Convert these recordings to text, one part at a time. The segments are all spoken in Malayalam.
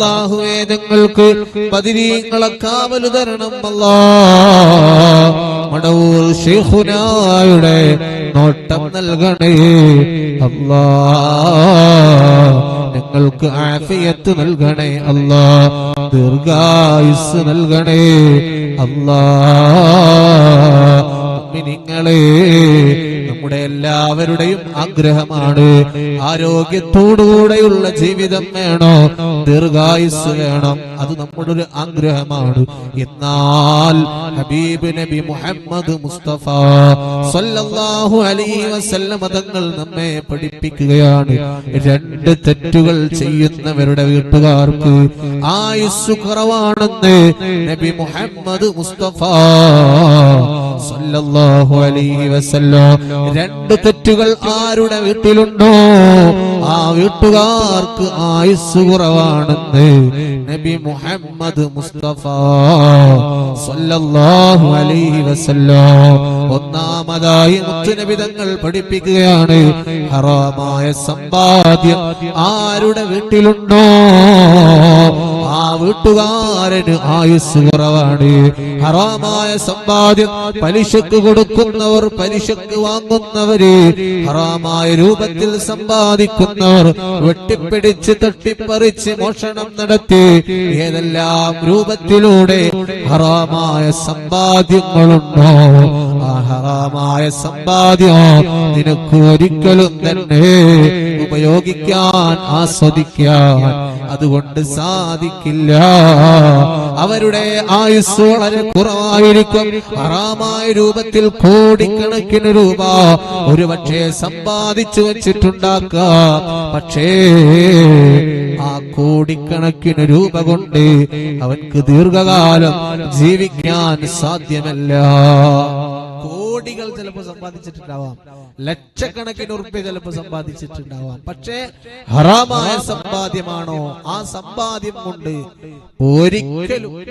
അള്ളാഹുവേ ഞങ്ങൾക്ക് പതിരീങ്ങളെ കാവൽ തരണം അല്ലാ. നോട്ടം നൽകണേ അല്ലാ. ഞങ്ങൾക്ക് ആഫിയത്ത് നൽകണേ അല്ലാ. ദീർഘായുസ് നൽകണേ അല്ലാ. നിങ്ങളെ എല്ലാവരുടെയും ആഗ്രഹമാണ്. ആരോഗ്യത്തോടുകൂടെയുള്ള ജീവിതം വേണോ? ദീർഘായുസ് വേണം. അത് നമ്മുടെ ഒരു ആഗ്രഹമാണ്. എന്നാൽ ഹബീബ് നബി മുഹമ്മദ് മുസ്തഫ സല്ലല്ലാഹു അലൈഹി വസല്ലം തങ്ങൾ നമ്മെ പഠിപ്പിക്കുകയാണ്. രണ്ട് തെറ്റുകൾ ചെയ്യുന്നവരുടെ വീട്ടുകാർക്ക് ആയുസ് കുറവാണെന്ന് നബി മുഹമ്മദ് മുസ്തഫ സല്ലല്ലാഹു അലൈഹി വസല്ലം. രണ്ട് തെറ്റുകൾ ആരുടെ വീട്ടിലുണ്ടോ? ആ വീട്ടുകാർക്ക് ആയുസ് കുറവാണെന്ന് നബി മുഹമ്മദ് മുസ്തഫ സല്ലല്ലാഹു അലൈഹി വസല്ലം. ഒന്നാമതായി മുത്തുനബിതങ്ങൾ പഠിപ്പിക്കുകയാണ്. ഹറാമായ സമ്പാദ്യം ആരുടെ വീട്ടിലുണ്ടോ? ആ വീട്ടുകാരന് ആയുസ് കുറവാണ്. ഹറാമായ സമ്പാദ്യം പലിശക്ക് കൊടുക്കുന്നവർ പലിശക്ക് വാങ്ങുന്നവര് ഹറാമായ രൂപത്തിൽ സമ്പാദിക്കുന്നവർ വെട്ടിപ്പിടിച്ച് തട്ടിപ്പറിച്ച് മോഷണം നടത്തി ഏതെല്ലാം രൂപത്തിലൂടെ ഹറാമായ സമ്പാദ്യങ്ങളുണ്ടോ? ഹറാമായ സമ്പാദ്യം നിനക്ക് ഒരിക്കലും തന്നെ ഉപയോഗിക്കാൻ ആസ്വദിക്കാൻ അതുകൊണ്ട് സാധിക്കില്ല. അവരുടെ ആയുസ് വളരെ കുറവായിരിക്കും. ഹറാമായ രൂപത്തിൽ കോടിക്കണക്കിന് രൂപ ഒരുപക്ഷെ സമ്പാദിച്ചു വെച്ചിട്ടുണ്ടാക്കാം. പക്ഷേ ആ കോടിക്കണക്കിന് രൂപ കൊണ്ട് അവൻക്ക് ദീർഘകാലം ജീവിക്കാൻ സാധ്യമല്ല. കോടികൾ ചിലപ്പോൾ സമ്പാദിച്ചിട്ടുണ്ടാവാം. ലക്ഷക്കണക്കിന് ഉറുപ്പ്യ ചിലപ്പോൾ സമ്പാദിച്ചിട്ടുണ്ടാവാം. പക്ഷേ ഹറാമായ സമ്പാദ്യമാണോ? ആ സമ്പാദ്യം കൊണ്ട് ഒരിക്കലും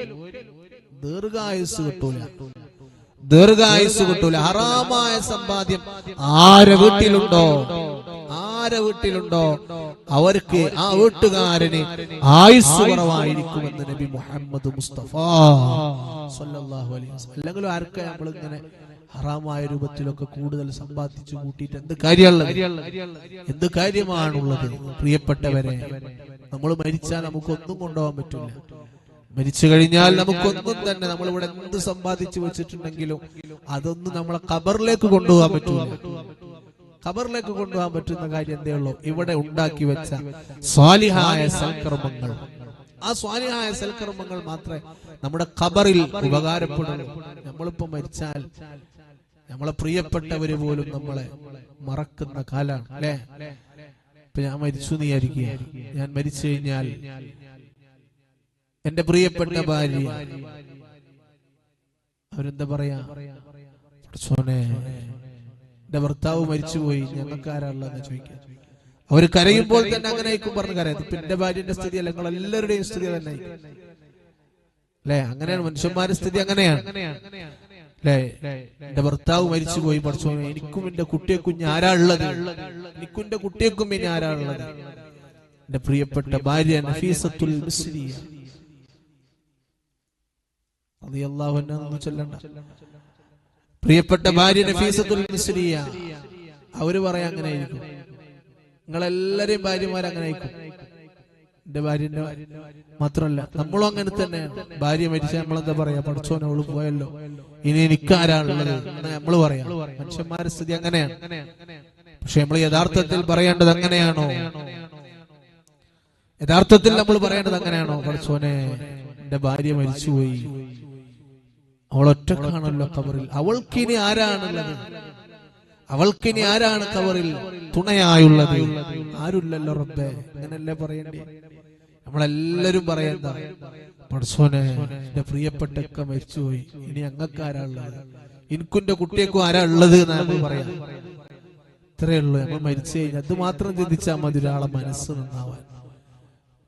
ദീർഘായുസ് കിട്ടൂല. ദീർഘായുസ് കിട്ടൂല. ഹറാമായ സമ്പാദ്യം ആരെ വീട്ടിലുണ്ടോ? ആരെ വീട്ടിലുണ്ടോ? അവർക്ക് ആ വീട്ടുകാരന് ആയുസ് കുറവായിരിക്കുമെന്ന് നബി മുഹമ്മദ് മുസ്തഫ സല്ലല്ലാഹു അലൈഹി വസല്ലം. അല്ലെങ്കിലും ആർക്കെ നമ്മളിങ്ങനെ ഹറാമായ രൂപത്തിലൊക്കെ കൂടുതൽ സമ്പാദിച്ചു കൂട്ടിയിട്ട് എന്ത് കാര്യമുള്ളത്? എന്ത് കാര്യമാണുള്ളത്? പ്രിയപ്പെട്ടവരെ നമ്മൾ മരിച്ചാൽ നമുക്കൊന്നും കൊണ്ടുപോകാൻ പറ്റില്ല. മരിച്ചു കഴിഞ്ഞാൽ നമുക്കൊന്നും തന്നെ നമ്മളിവിടെ എന്ത് സമ്പാദിച്ചു വെച്ചിട്ടുണ്ടെങ്കിലും അതൊന്നും നമ്മളെ ഖബറിലേക്ക് കൊണ്ടുപോകാൻ പറ്റൂല. ഖബറിലേക്ക് കൊണ്ടുപോകാൻ പറ്റുന്ന കാര്യം എന്തേ ഉള്ളൂ ഇവിടെ ഉണ്ടാക്കി വെച്ച സ്വാലിഹായ സൽക്കർമ്മങ്ങൾ. ആ സ്വാലിഹായ സൽക്കർമ്മങ്ങൾ മാത്രമേ നമ്മുടെ ഖബറിൽ ഉപകാരപ്പെടുള്ളൂ. നമ്മളിപ്പോ മരിച്ചാൽ നമ്മളെ പ്രിയപ്പെട്ടവര് പോലും നമ്മളെ മറക്കുന്ന കാലാണ് അല്ലേ? ഇപ്പൊ ഞാൻ മരിച്ചു എന്ന് വിചാരിക്കുക. ഞാൻ മരിച്ചു കഴിഞ്ഞാൽ എന്റെ പ്രിയപ്പെട്ട ഭാര്യ. അവരെന്താ പറയാ? പടച്ചോനെ എന്റെ ഭർത്താവ് മരിച്ചുപോയി ഞങ്ങൾക്ക് ആരാളുള്ളതെന്ന് ചോദിക്കാം അവർ കരയുമ്പോൾ തന്നെ അങ്ങനെ ആയിരിക്കും പറഞ്ഞു കരയത് പിന്നെ ഭാര്യന്റെ സ്ഥിതി അല്ല നിങ്ങൾ എല്ലാവരുടെയും സ്ഥിതി തന്നെ അല്ലെ? അങ്ങനെയാണ് മനുഷ്യന്മാരുടെ സ്ഥിതി അങ്ങനെയാണ്. അല്ലേ? എന്റെ ഭർത്താവ് മരിച്ചുപോയി പഠിച്ചു എനിക്കും എന്റെ കുട്ടിയെ കുഞ്ഞ് ആരാ ഉള്ളത്? എനിക്കും എന്റെ കുട്ടിയെക്കും ഇനി ആരാ ഉള്ളത്? എന്റെ പ്രിയപ്പെട്ട ഭാര്യ നഫീസത്തുൽ മിസ്രിയ. എന്ന് ചൊല്ലണ്ട. പ്രിയപ്പെട്ട ഭാര്യ നഫീസത്തുൽ മിസ്രിയ അവർ പറയാ അങ്ങനെ ആയിരിക്കും. നിങ്ങളെല്ലാരെയും ഭാര്യമാർ അങ്ങനെ ആയിരിക്കും. എന്റെ ഭാര്യന്റെ മാത്രല്ല നമ്മളും അങ്ങനെ തന്നെയാണ്. ഭാര്യ മരിച്ച നമ്മളെന്താ പറയാ? പഠിച്ചോനെ അവൾ പോയല്ലോ. ഇനി എനിക്കാരാണുള്ളത് നമ്മൾ പറയാം. മനുഷ്യന്മാരുടെ സ്ഥിതി അങ്ങനെയാണ്. പക്ഷെ നമ്മൾ യഥാർത്ഥത്തിൽ പറയേണ്ടത് അങ്ങനെയാണോ? യഥാർത്ഥത്തിൽ നമ്മൾ പറയേണ്ടത് അങ്ങനെയാണോ? പഠിച്ചോനെ എന്റെ ഭാര്യ മരിച്ചുപോയി. അവൾ ഒറ്റക്കാണല്ലോ കബറിൽ. അവൾക്കിനി ആരാണുള്ളത്? അവൾക്കിനി ആരാണ് കവറിൽ തുണയായുള്ളത്. ആരുല്ലല്ലോ റബ്ബേ? അങ്ങനല്ലേ പറയണ്ടേ? നമ്മളെല്ലാരും പറയണ്ട. പടസോനെ എന്റെ പ്രിയപ്പെട്ടൊക്കെ മരിച്ചുപോയി. ഇനി അങ്ങക്ക് ആരാ ഉള്ളത് എനിക്കും കുട്ടിയേക്കും ആരാ ഉള്ളത് എന്ന് നമ്മൾ പറയാം. ഇത്രയേ ഉള്ളൂ. നമ്മൾ മരിച്ചു കഴിഞ്ഞാൽ അത് മാത്രം ചിന്തിച്ചാൽ മതി. ഒരാളെ മനസ്സ് നന്നാവാൻ.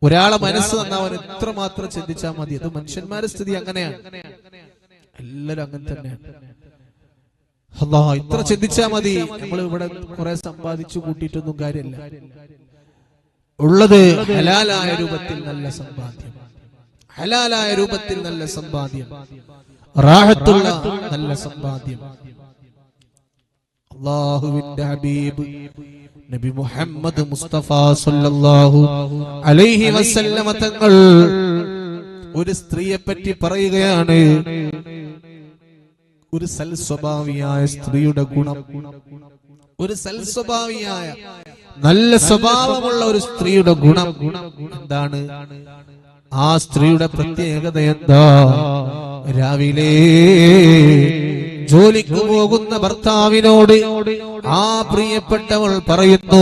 ഒരാളെ മനസ്സ് നന്നാവാൻ എത്ര മാത്രം ചിന്തിച്ചാൽ മതി. അത് മനുഷ്യന്മാരുടെ സ്ഥിതി അങ്ങനെയാണ്. എല്ലാരും അങ്ങനെ തന്നെയാണ് അല്ലാ ഇത്ര ചിന്തിച്ചാ മതി. നമ്മൾ ഇവിടെ കുറെ സമ്പാദിച്ചു കൂട്ടിയിട്ടൊന്നും കാര്യമല്ല ഉള്ളത് ഹലാലായ രൂപത്തിൽ നല്ല സമ്പാദ്യം. ഹലാലായ രൂപത്തിൽ നല്ല സമ്പാദ്യം. റാഹത്തുള്ള നല്ല സമ്പാദ്യം. അള്ളാഹുവിന്റെ ഹബീബ് നബി മുഹമ്മദ് മുസ്തഫ സല്ലല്ലാഹു അലൈഹി വസല്ലമ തങ്ങൾ ഒരു സ്ത്രീയെ പറ്റി പറയുകയാണ്. ഒരു സൽ സ്വഭാവിയായ സ്ത്രീയുടെ ഗുണം. ഒരു സൽ സ്വഭാവിയായ നല്ല സ്വഭാവമുള്ള ഒരു സ്ത്രീയുടെ ഗുണം എന്താണ്? ആ സ്ത്രീയുടെ പ്രത്യേകത എന്താ? രാവിലെ ജോലിക്ക് പോകുന്ന ഭർത്താവിനോട് ആ പ്രിയപ്പെട്ടവൾ പറയുന്നു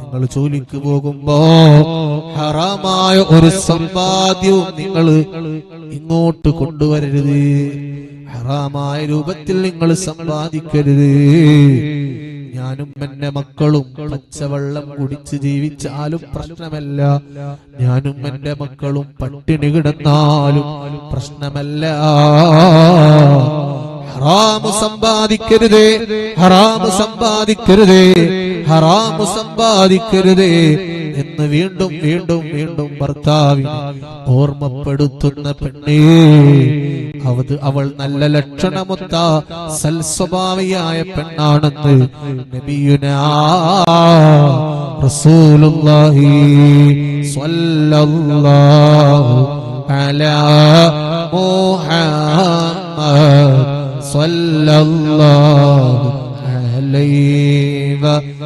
നിങ്ങൾ ജോലിക്ക് പോകുമ്പോ ഹറാമായ ഒരു സമ്പാദ്യവും നിങ്ങൾ ഇങ്ങോട്ട് കൊണ്ടുവരരുത്. ഹറാമായ രൂപത്തിൽ നിങ്ങൾ സമ്പാദിക്കരുത്. ഞാനും എന്റെ മക്കളും പച്ചവെള്ളം കുടിച്ച് ജീവിച്ചാലും പ്രശ്നമല്ല. ഞാനും എന്റെ മക്കളും പട്ടിണി കിടന്നാലും പ്രശ്നമല്ല. ഹറാമ് സമ്പാദിക്കരുതേ. ഹറാമ് സമ്പാദിക്കരുതേ. ഹറാമ് സമ്പാദിക്കരുതേ എന്ന് വീണ്ടും വീണ്ടും വീണ്ടും ഭർത്താവി ഓർമ്മപ്പെടുത്തുന്ന പെണ്ണേ അവത് അവൾ നല്ല ലക്ഷണമൊത്ത സൽസ്വഭാവിയായ പെണ്ണാണെന്ന് നബിയുന റസൂലുള്ളാഹി സ്വല്ലല്ലാഹു അലൈഹി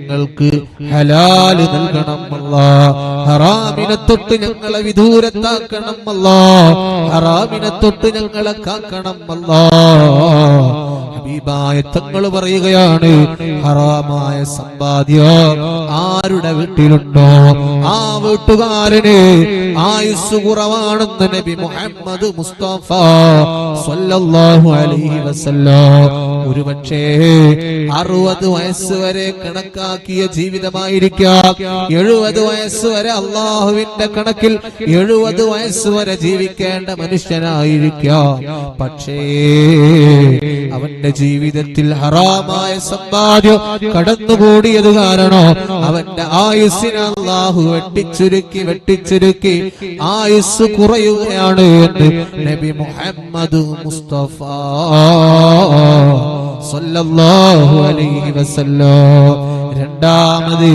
ഞങ്ങൾക്ക് ഹലാൽ നൽകണം അല്ല. ഹറാമിനെ തൊട്ട് ഞങ്ങളെ വിദൂരത്താക്കണം അല്ല. ഹറാമിനെ തൊട്ട് ഞങ്ങളെ കാക്കണം തങ്ങൾ പറയുകയാണ്. ഹറാമായ സമ്പാദ്യം ആരുടെ വീട്ടിലുണ്ടോ? ആ വീട്ടുകാരന് ആയുസ് കുറവാണെന്ന് നബി മുഹമ്മദ് മുസ്തഫ സ്വല്ലല്ലാഹു അലൈഹി വസല്ലം ഒരുപക്ഷേ അറുപത് വയസ്സ് വരെ കണക്കാക്കിയ ജീവിതമായിരിക്കാം. എഴുപത് വയസ്സ് വരെ അള്ളാഹുവിന്റെ കണക്കിൽ എഴുപത് വയസ്സ് വരെ ജീവിക്കേണ്ട മനുഷ്യനായിരിക്കാം. പക്ഷേ അവന്റെ ജീവിതത്തിൽ ഹറാമായ സമ്പാദ്യം കടന്നുകൂടിയത് കാരണോ അവന്റെ ആയുസ്സിനെ വെട്ടിച്ചുരുക്കി വെട്ടിച്ചുരുക്കി ആയുസ് കുറയുകയാണ് എന്ന് നബി മുഹമ്മദ് മുസ്തഫ സല്ലല്ലാഹു അലൈഹി വസല്ലം രണ്ടാമത്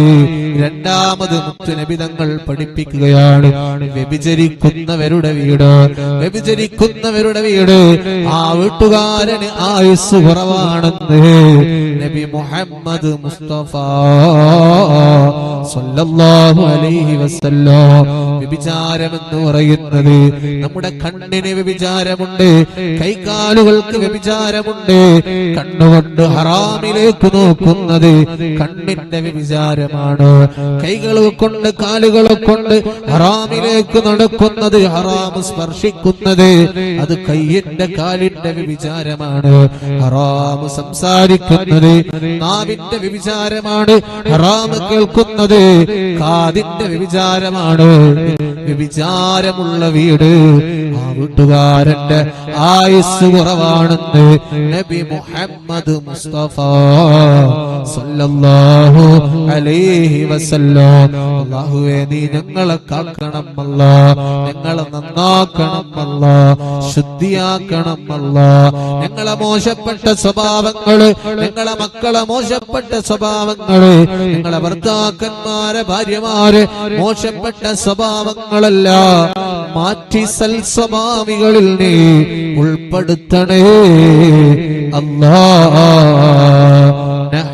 രണ്ടാമത് മുത്തുനബി തങ്ങൾ പഠിപ്പിക്കുകയാണ്. വ്യഭിചരിക്കുന്നവരുടെ വീട് വ്യഭിചരിക്കുന്നവരുടെ വീട് ആ വീട്ടുകാരന് ആയുസ് കുറവാണെന്ന് നബി മുഹമ്മദ് മുസ്തഫ സല്ലല്ലാഹു അലൈഹി വസല്ലം. എന്ന് പറയുന്നത് നമ്മുടെ കണ്ണിന് വ്യഭിചാരമുണ്ട് കൈകാലുകൾക്ക് വ്യഭിചാരമുണ്ട്. കണ്ണുകൊണ്ട് ഹറാമിലേക്ക് നോക്കുന്നത് കണ്ണിന്റെ വ്യഭിചാരമാണ്. കൈകൾ കൊണ്ട് കാലുകളെ കൊണ്ട് ഹറാമിലേക്ക് നടക്കുന്നത് ഹറാം സ്പർശിക്കുന്നത് അത് കയ്യിന്റെ കാലിന്റെ വ്യഭിചാരമാണ്. ഹറാം സംസാരിക്കുന്നത് നാവിന്റെ വ്യഭിചാരമാണ്. ഹറാം കേൾക്കുന്നത് കാതിന്റെ വ്യഭിചാരമാണ്? വ്യഭിചാരമുള്ള വീട് ആ വീട്ടുകാരന്റെ ആയുസ് കുറവാണെന്ന് നബി മുഹമ്മദ് മുസ്തഫ സല്ലല്ലാഹു അലൈഹി വസല്ലം. അല്ലാഹുവേ നീ ഞങ്ങളെ കാക്കണം അല്ല. ഞങ്ങളെ നന്നാക്കണം അല്ല. ശുദ്ധിയാക്കണം അല്ല. ഞങ്ങളെ മോശപ്പെട്ട സ്വഭാവങ്ങൾ ഞങ്ങളെ മക്കളെ മോശപ്പെട്ട സ്വഭാവങ്ങൾ ഞങ്ങളെ ഭർത്താക്കന്മാരെ ഭാര്യമാര് മോശപ്പെട്ട സ്വഭാവങ്ങളല്ല. മാറ്റി സൽസ്വഭാവികളിൽ നീ ഉൾപ്പെടുത്തണേ. അല്ലാ